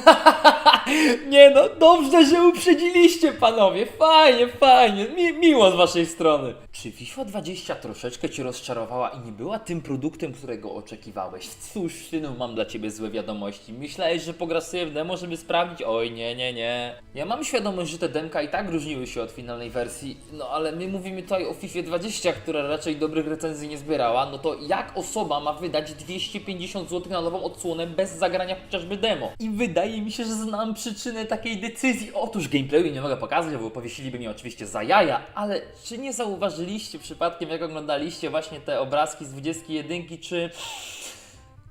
Nie no, dobrze, że uprzedziliście panowie. Fajnie, fajnie. Mi, miło z waszej strony. Czy FIFA 20 troszeczkę cię rozczarowała i nie była tym produktem, którego oczekiwałeś? Cóż, synu, mam dla ciebie złe wiadomości. Myślałeś, że pograsz sobie w demo, żeby sprawdzić? Oj, nie, nie, nie. Ja mam świadomość, że te demka i tak różniły się od finalnej wersji, no ale my mówimy tutaj o FIFA 20, która raczej dobrych recenzji nie zbierała, no to jak osoba ma wydać 250 zł na nową odsłonę bez zagrania chociażby demo? I wydaje mi się, że znam przyczynę takiej decyzji. Otóż gameplayu nie mogę pokazać, bo powiesiliby mnie oczywiście za jaja, ale czy nie zauważyliście przypadkiem, jak oglądaliście właśnie te obrazki z 21, czy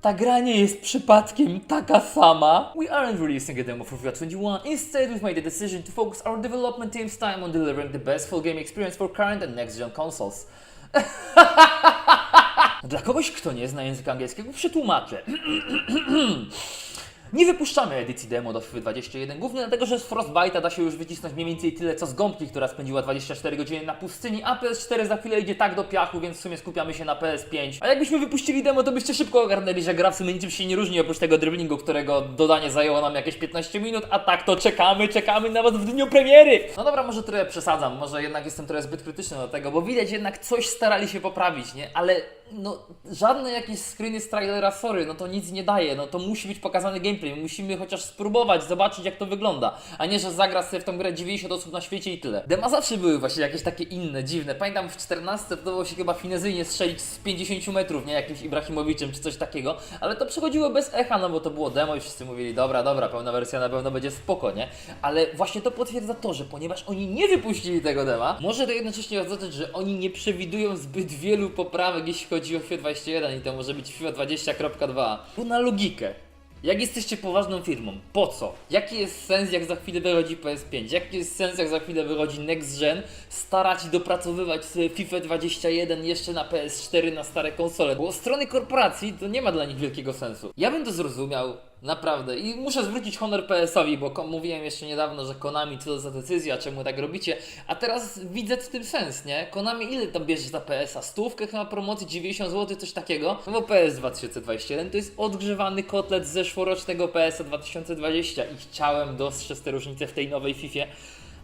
ta gra nie jest przypadkiem taka sama. We aren't releasing a demo for FIFA 21. Instead, we've made the decision to focus our development team's time on delivering the best full game experience for current and next gen consoles. Dla kogoś, kto nie zna języka angielskiego, przetłumaczę. Nie wypuszczamy edycji demo do FIFA 21, głównie dlatego, że z Frostbite'a da się już wycisnąć mniej więcej tyle co z gąbki, która spędziła 24 godziny na pustyni, a PS4 za chwilę idzie tak do piachu, więc w sumie skupiamy się na PS5. A jakbyśmy wypuścili demo, to byście szybko ogarnęli, że gra w sumie niczym się nie różni oprócz tego driblingu, którego dodanie zajęło nam jakieś 15 minut, a tak to czekamy, czekamy nawet w dniu premiery. No dobra, może trochę przesadzam, może jednak jestem trochę zbyt krytyczny do tego, bo widać jednak coś starali się poprawić, nie? Ale no żadne jakieś screeny z trailera, sorry, no to nic nie daje, no to musi być pokazany gameplay, musimy chociaż spróbować, zobaczyć jak to wygląda, a nie, że zagra sobie w tą grę 90 osób na świecie i tyle. Dema zawsze były właśnie jakieś takie inne, dziwne, pamiętam w 14 udało się chyba finezyjnie strzelić z 50 metrów, nie, jakimś Ibrahimowiczem czy coś takiego, ale to przechodziło bez echa, no bo to było demo i wszyscy mówili, dobra, dobra, pełna wersja na pewno będzie spoko, nie? Ale właśnie to potwierdza to, że ponieważ oni nie wypuścili tego dema, może to jednocześnie oznaczać, że oni nie przewidują zbyt wielu poprawek, jeśli chodzi o FIFA 21 i to może być FIFA 20.2. Bo na logikę. Jak jesteście poważną firmą, po co? Jaki jest sens, jak za chwilę wychodzi PS5? Jaki jest sens, jak za chwilę wychodzi Next Gen? Starać i dopracowywać FIFA 21 jeszcze na PS4, na stare konsole. Bo strony korporacji to nie ma dla nich wielkiego sensu. Ja bym to zrozumiał, naprawdę. I muszę zwrócić honor PS-owi, bo mówiłem jeszcze niedawno, że Konami co za decyzja, czemu tak robicie. A teraz widzę w tym sens, nie? Konami ile tam bierzesz za PS-a? Stówkę chyba promocji, 90 zł, coś takiego? No bo PS 2021 to jest odgrzewany kotlet z zeszłorocznego PS-a 2020 i chciałem dostrzec te różnice w tej nowej FIFA.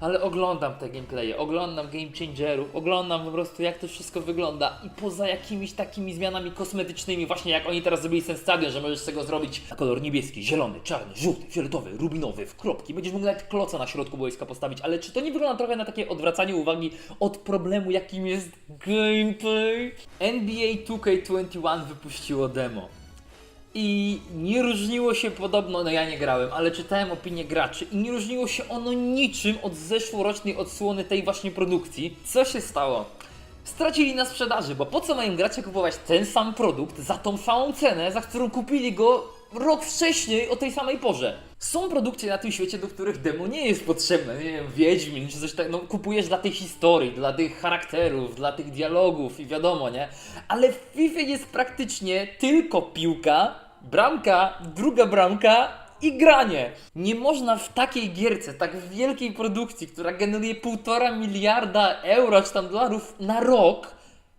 Ale oglądam te gameplaye, oglądam game changerów, oglądam po prostu jak to wszystko wygląda i poza jakimiś takimi zmianami kosmetycznymi, właśnie jak oni teraz zrobili ten stadion, że możesz z tego zrobić na kolor niebieski, zielony, czarny, żółty, fioletowy, rubinowy, w kropki, będziesz mógł nawet kloca na środku boiska postawić, ale czy to nie wygląda trochę na takie odwracanie uwagi od problemu jakim jest gameplay? NBA 2K21 wypuściło demo. I nie różniło się podobno, no ja nie grałem, ale czytałem opinie graczy i nie różniło się ono niczym od zeszłorocznej odsłony tej właśnie produkcji. Co się stało? Stracili na sprzedaży, bo po co mają gracze kupować ten sam produkt za tą samą cenę, za którą kupili go rok wcześniej o tej samej porze? Są produkcje na tym świecie, do których demo nie jest potrzebne, nie wiem, Wiedźmin czy coś takiego, no kupujesz dla tej historii, dla tych charakterów, dla tych dialogów i wiadomo, nie? Ale w FIFA jest praktycznie tylko piłka, bramka, druga bramka i granie. Nie można w takiej gierce, tak wielkiej produkcji, która generuje półtora miliarda euro czy tam dolarów na rok,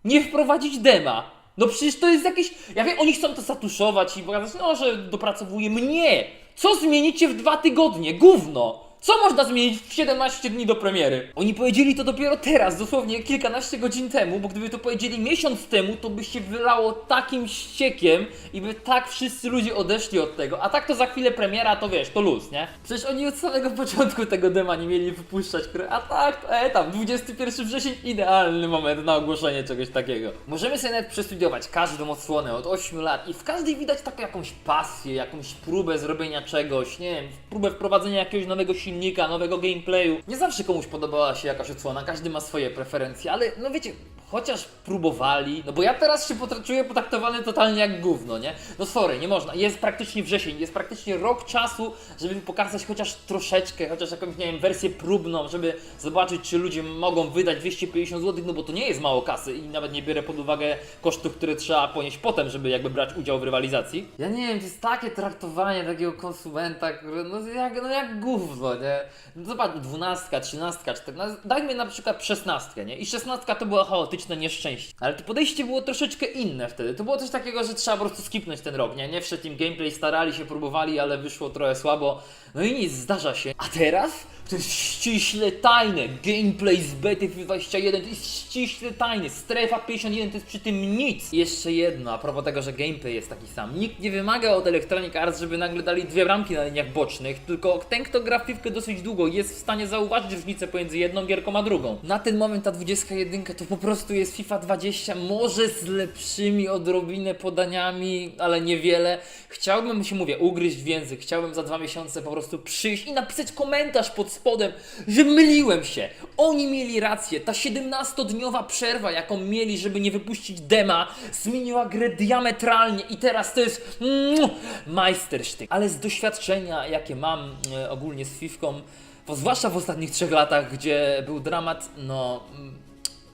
nie wprowadzić dema. No przecież to jest jakieś. Ja wiem, oni chcą to zatuszować i pokazać, no, że dopracowuje mnie. Co zmienicie w dwa tygodnie? Gówno! Co można zmienić w 17 dni do premiery? Oni powiedzieli to dopiero teraz, dosłownie kilkanaście godzin temu, bo gdyby to powiedzieli miesiąc temu, to by się wylało takim ściekiem i by tak wszyscy ludzie odeszli od tego. A tak to za chwilę premiera, to wiesz, to luz, nie? Przecież oni od samego początku tego dema nie mieli wypuszczać, które- a tak, to e, tam, 21 wrzesień, idealny moment na ogłoszenie czegoś takiego. Możemy sobie nawet przestudiować każdą odsłonę od 8 lat i w każdej widać taką jakąś pasję, jakąś próbę zrobienia czegoś, nie wiem, próbę wprowadzenia jakiegoś nowego silnika, nowego gameplayu. Nie zawsze komuś podobała się jakaś odsłona, każdy ma swoje preferencje, ale no wiecie, chociaż próbowali, no bo ja teraz się czuję potraktowany totalnie jak gówno, nie? No sorry, nie można, jest praktycznie wrzesień, jest praktycznie rok czasu, żeby pokazać chociaż troszeczkę, chociaż jakąś, nie wiem, wersję próbną, żeby zobaczyć, czy ludzie mogą wydać 250 zł, no bo to nie jest mało kasy i nawet nie biorę pod uwagę kosztów, które trzeba ponieść potem, żeby jakby brać udział w rywalizacji. Ja nie wiem, to jest takie traktowanie takiego konsumenta, no jak, no jak gówno, nie? No zobacz, 12, 13, 14, dajmy na przykład 16, nie? I 16 to była chaotyczna automatyczne nieszczęście. Ale to podejście było troszeczkę inne wtedy. To było coś takiego, że trzeba po prostu skipnąć ten rok, nie? Nie wszedł im gameplay, starali się, próbowali, ale wyszło trochę słabo. No i nic, zdarza się. A teraz? To jest ściśle tajne. Gameplay z bety 21 to jest ściśle tajne. Strefa 51 to jest przy tym nic. Jeszcze jedno, a propos tego, że gameplay jest taki sam. Nikt nie wymaga od Electronic Arts, żeby nagle dali dwie bramki na liniach bocznych, tylko ten, kto gra w piwkę dosyć długo, jest w stanie zauważyć różnicę pomiędzy jedną gierką a drugą. Na ten moment ta 21 to po prostu jest FIFA 20, może z lepszymi odrobinę podaniami, ale niewiele. Chciałbym się, mówię, ugryźć w język, chciałbym za dwa miesiące po prostu przyjść i napisać komentarz pod spodem, że myliłem się. Oni mieli rację. Ta 17-dniowa przerwa, jaką mieli, żeby nie wypuścić dema, zmieniła grę diametralnie i teraz to jest mm, majstersztyk. Ale z doświadczenia, jakie mam e, ogólnie z Fifką, zwłaszcza w ostatnich trzech latach, gdzie był dramat, no mm,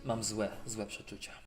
mam złe, złe przeczucia.